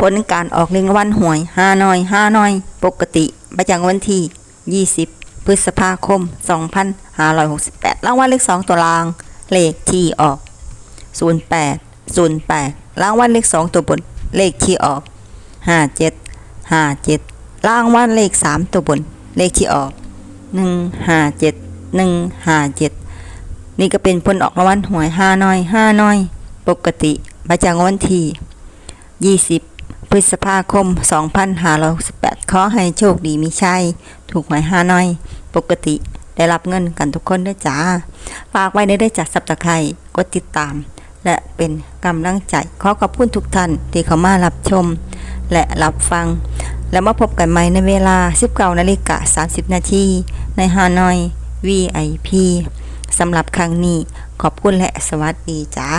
ผลการออกรางวัลหวยห้าน้อยห้าน้อย ปกติประจำวันที่ 20 พฤษภาคม 2568 รางวัลเลข2ตัวราง เลขที่ออก 08 08 รางวัลเลข2ตัวบน เลขที่ออก 57 57 รางวัลเลข 3 ตัวบน เลขที่ออก 157 157 นี่ก็เป็นผลออกรางวัลหวยห้าน้อยห้าน้อย ปกติประจำวันที่ 20 พฤษภาคม 2568 ขอให้โชคดีมีชัย ถูกหวยห้าน้อย ปกติได้รับเงินกันทุกคนด้วยจ้า ฝากไว้ได้ได้จากสับตะไคร่กดติดตาม และเป็นกำลังใจ ขอขอบคุณทุกท่านที่เข้ามารับชม และรับฟัง แล้วมาพบกันใหม่ในเวลา 19นาฬิกา30 นาทีในฮานอย VIP สำหรับครั้งนี้ขอบคุณและสวัสดีจ้า